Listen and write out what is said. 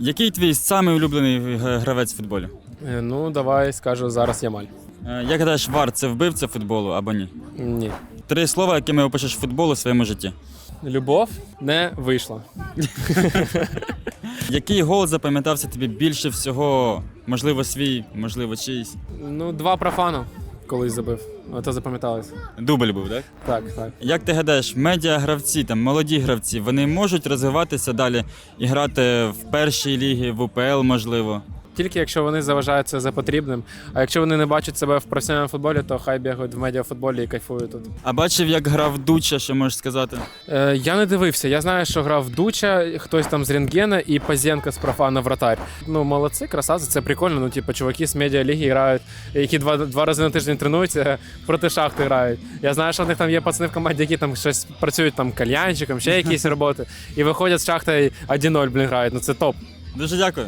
Який твій самий улюблений гравець в футболі? Е, Ну, давай скажу зараз Ямаль. Е, Як гадаєш, Вар це вбивця футболу або ні? Ні. Три слова, якими опишеш футбол у своєму житті. Любов не вийшла. Який гол запам'ятався тобі більше всього? Можливо, свій, можливо, чийсь. Ну, два профану колись забив. Ото запам'яталось. Дубль був, так? Так, так. Як ти гадаєш, медіагравці, там молоді гравці, вони можуть розвиватися далі і грати в першій лігі, в УПЛ, можливо. Тільки якщо вони заважають це за потрібним. А якщо вони не бачать себе в професіональному футболі, то хай бігають в медіафутболі і кайфують тут. А бачив, як грав Дуча, що можеш сказати? Е, я не дивився. Я знаю, що грав Дуча, хтось там з Рентгена і Пазєнко з профана вратарь. Ну, молодці, красавці, це прикольно. Ну, типу, чуваки з медіаліги грають, які два, два рази на тиждень тренуються, проти шахти грають. Я знаю, що в них там є пацани в команді, які там щось працюють там кальянчиком, ще якісь роботи. І виходять з шахти 1-0, блін, грають. Ну це топ. Дуже дякую.